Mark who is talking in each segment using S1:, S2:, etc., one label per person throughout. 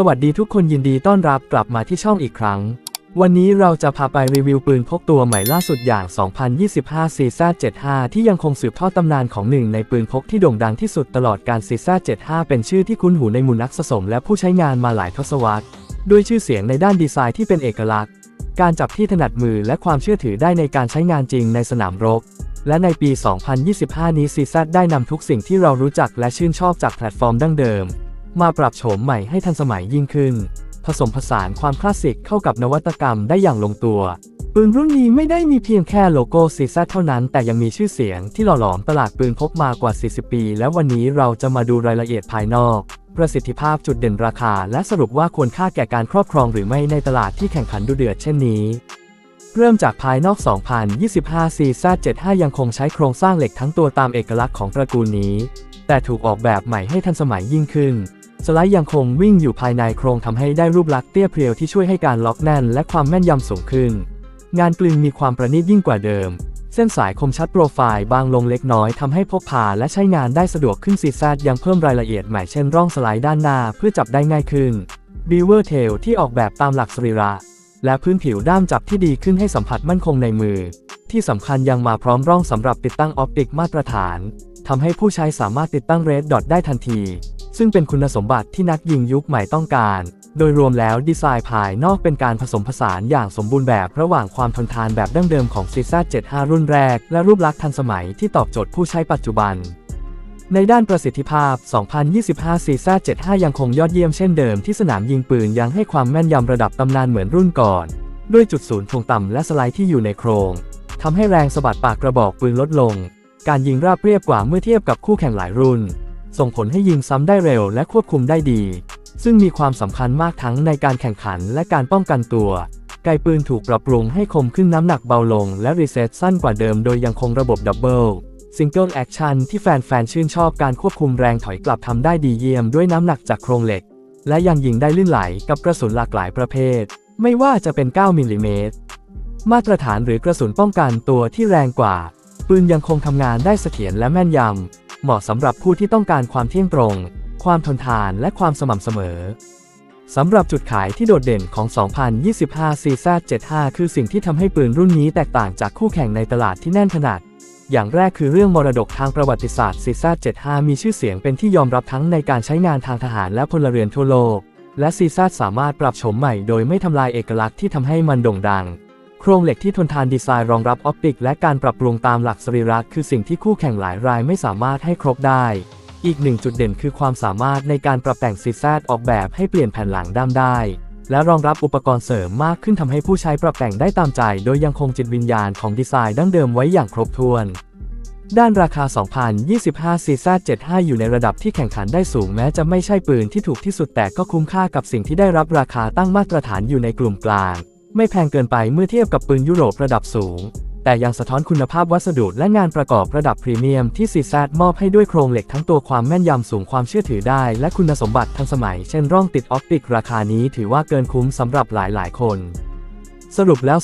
S1: สวัสดีทุกคนยินดีต้อนรับกลับมาที่ช่องอีกครั้ง วันนี้เราจะพาไปรีวิวปืนพกตัวใหม่ล่าสุดอย่าง 2025 CZ 75 ที่ยังคงสืบทอดตำนานของหนึ่งในปืนพกที่โด่งดังที่สุดตลอดการ CZ 75 เป็นชื่อที่คุ้นหูในหมู่นักสะสมและผู้ใช้งานมาหลายทศวรรษ ด้วยชื่อเสียงในด้านดีไซน์ที่เป็นเอกลักษณ์ การจับที่ถนัดมือและความเชื่อถือได้ในการใช้งานจริงในสนามรบและในปี 2025 นี้ CZ ได้นำทุกสิ่งที่เรารู้จักและชื่นชอบจากแพลตฟอร์มดั้งเดิม มาปรับโฉมใหม่ให้ทันสมัยยิ่งขึ้น ผสมผสานความคลาสสิกเข้ากับนวัตกรรมได้อย่างลงตัว ปืนรุ่นนี้ไม่ได้มีเพียงแค่โลโก้ซีซเท่านั้น แต่ยังมีชื่อเสียงที่หล่อหลอมตลาดปืนพกมากว่า 40 ปี และวันนี้เราจะมาดูรายละเอียดภายนอก ประสิทธิภาพจุดเด่นราคา และสรุปว่าควรค่าแก่การครอบครองหรือไม่ในตลาดที่แข่งขันดุเดือดเช่นนี้เริ่มจากภายนอก 2025 CZ 75 ยังคงใช้โครงสร้างเหล็กทั้งตัวตามเอกลักษณ์ของตระกูลนี้ แต่ถูกออกแบบใหม่ให้ทันสมัยยิ่งขึ้น สไลด์ยังคงวิ่งอยู่ภายในโครงทำให้ได้รูปลักษณ์เตี้ยเพรียวที่ช่วยให้การล็อกแน่นและความแม่นยำสูงขึ้น งานกลึงมีความประณีตยิ่งกว่าเดิม เส้นสายคมชัดโปรไฟล์บางลงเล็กน้อยทำให้พกพาและใช้งานได้สะดวกขึ้นซีซยังเพิ่มรายละเอียดใหม่เช่นร่องสไลด์ด้านหน้าเพื่อจับได้ง่ายขึ้น Beaver Tail ที่ออกแบบตามหลักสรีระ และพื้นผิวด้ามจับที่ดีขึ้นให้สัมผัสมั่นคงในมือ ที่สำคัญยังมาพร้อมร่องสำหรับติดตั้งออปติกมาตรฐาน ทำให้ผู้ใช้สามารถติดตั้งเรดดอทได้ทันที ซึ่งเป็นคุณสมบัติที่นักยิงยุคใหม่ต้องการ โดยรวมแล้วดีไซน์ภายนอกเป็นการผสมผสานอย่างสมบูรณ์แบบระหว่างความทนทานแบบดั้งเดิมของ CZ 75 รุ่นแรก และรูปลักษณ์ทันสมัยที่ตอบโจทย์ผู้ใช้ปัจจุบันในด้านประสิทธิภาพ 2025 CZ 75 ยังคงยอดเยี่ยมเช่นเดิมที่สนามยิงปืนยังให้ความแม่นยำระดับตำนานเหมือนรุ่นก่อน ด้วยจุดศูนย์ถ่วงต่ำและสไลด์ที่อยู่ในโครง ทำให้แรงสะบัดปากกระบอกปืนลดลง การยิงราบเรียบกว่าเมื่อเทียบกับคู่แข่งหลายรุ่น ส่งผลให้ยิงซ้ำได้เร็วและควบคุมได้ดี ซึ่งมีความสำคัญมากทั้งในการแข่งขันและการป้องกันตัว ไกปืนถูกปรับปรุงให้คมขึ้นน้ำหนักเบาลง และรีเซ็ตสั้นกว่าเดิมโดยยังคงระบบดับเบิลซิงเกิลแอคชั่นที่แฟนๆชื่นชอบการควบคุมแรงถอยกลับทำได้ดีเยี่ยมด้วยน้ำหนักจากโครงเหล็ก และยังยิงได้ลื่นไหลกับกระสุนหลากหลายประเภท ไม่ว่าจะเป็น 9 มิลลิเมตร มาตรฐานหรือกระสุนป้องกันตัวที่แรงกว่า ปืนยังคงทำงานได้เสถียรและแม่นยำ เหมาะสำหรับผู้ที่ต้องการความเที่ยงตรง ความทนทานและความสม่ำเสมอสำหรับจุดขายที่โดดเด่นของ 2025 CZ 75 คือสิ่งที่ทำให้ปืนรุ่นนี้แตกต่างจากคู่แข่งในตลาดที่แน่นขนาด อย่างแรกคือเรื่องมรดกทางประวัติศาสตร์ CZ 75 มีชื่อเสียงเป็นที่ยอมรับทั้งในการใช้งานทางทหารและพลเรือนทั่วโลก และ CZ สามารถปรับโฉมใหม่โดยไม่ทำลายเอกลักษณ์ที่ทำให้มันโด่งดัง โครงเหล็กที่ทนทานดีไซน์รองรับออปติก และการปรับปรุงตามหลักสรีระคือสิ่งที่คู่แข่งหลายรายไม่สามารถให้ครบได้ อีกหนึ่งจุดเด่นคือความสามารถในการปรับแต่งซีแซดออกแบบให้เปลี่ยนแผ่นหลังด้ามได้ และรองรับอุปกรณ์เสริมมากขึ้นทำให้ผู้ใช้ปรับแต่งได้ตามใจ โดยยังคงจิตวิญญาณของดีไซน์ดั้งเดิมไว้อย่างครบถ้วนด้านราคา 2025 CZ 75 อยู่ในระดับที่แข่งขันได้สูงแม้จะไม่ใช่ปืนที่ถูกที่สุดแต่ก็คุ้มค่ากับสิ่งที่ได้รับราคาตั้งมาตรฐานอยู่ในกลุ่มกลาง ไม่แพงเกินไปเมื่อเทียบกับปืนยุโรประดับสูง แต่ยังสะท้อนคุณภาพวัสดุและงานประกอบระดับพรีเมียมที่ CZ มอบให้ด้วยโครงเหล็กทั้งตัวความแม่นยำสูงความเชื่อถือได้ และคุณสมบัติทันสมัย เช่นร่องติดออปติกราคานี้ถือว่าเกินคุ้มสำหรับหลายๆ คนสรุปแล้ว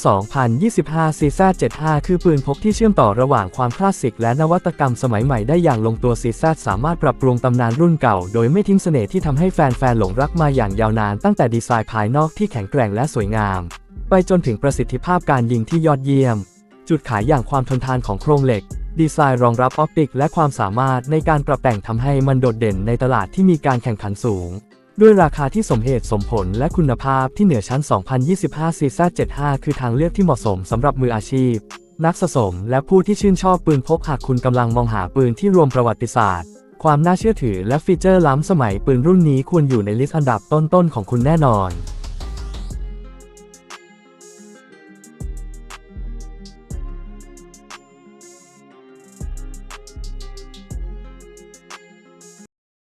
S1: 2025 CZ 75 คือปืนพกที่เชื่อมต่อระหว่างความคลาสสิกและนวัตกรรมสมัยใหม่ได้อย่างลงตัว CZ สามารถปรับปรุงตำนานรุ่นเก่า โดยไม่ทิ้งเสน่ห์ที่ทำให้แฟนๆ หลงรักมาอย่างยาวนานตั้งแต่ดีไซน์ภายนอกที่แข็งแกร่งและสวยงาม ไปจนถึงประสิทธิภาพการยิงที่ยอดเยี่ยม จุดขายอย่างความทนทานของโครงเหล็ก ดีไซน์รองรับออปติก และความสามารถในการปรับแต่งทำให้มันโดดเด่นในตลาดที่มีการแข่งขันสูง ด้วยราคาที่สมเหตุสมผลและคุณภาพที่เหนือชั้น 2025 CZ 75 คือทางเลือกที่เหมาะสมสำหรับมืออาชีพ นักสะสม และผู้ที่ชื่นชอบปืนพกหากคุณกำลังมองหาปืนที่รวมประวัติศาสตร์ ความน่าเชื่อถือและฟีเจอร์ล้ำสมัยปืนรุ่นนี้ควรอยู่ในลิสต์อันดับต้นๆของคุณแน่นอน